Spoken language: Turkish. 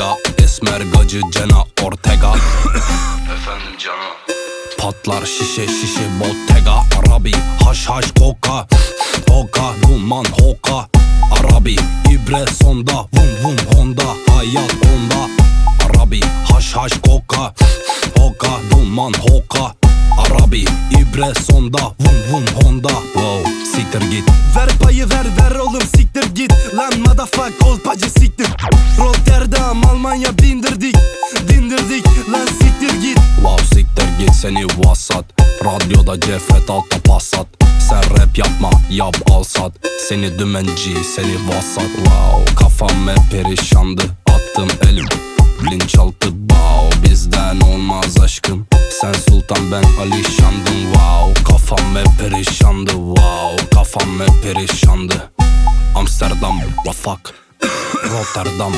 Bottega Esmer gacı Cena Ortega. Efendim canım. Patlar şişe şişe Bottega Arabi haş haş koka Hoka duman hoka. Arabi ibre sonda Vum vum honda. Hayat onda. Arabi haş haş koka Hoka duman hoka. Arabi ibre sonda Vum vum honda. Wow siktir git. Ver payı ver ver oğlum siktir git siktir. Rotterdam Almanya bindirdik. Dindirdik lan siktir git. Wow siktir git seni vasat. Radyoda cefret altta passat. Sen rap yapma yap al sat. Seni dümenci seni vasat. Wow kafam hep perişandı. Attım elim Linçaltı wow Bizden olmaz aşkım. Sen sultan ben alişandım. Wow kafam hep perişandı. Wow kafam hep perişandı. Amsterdam fuck Rotterdam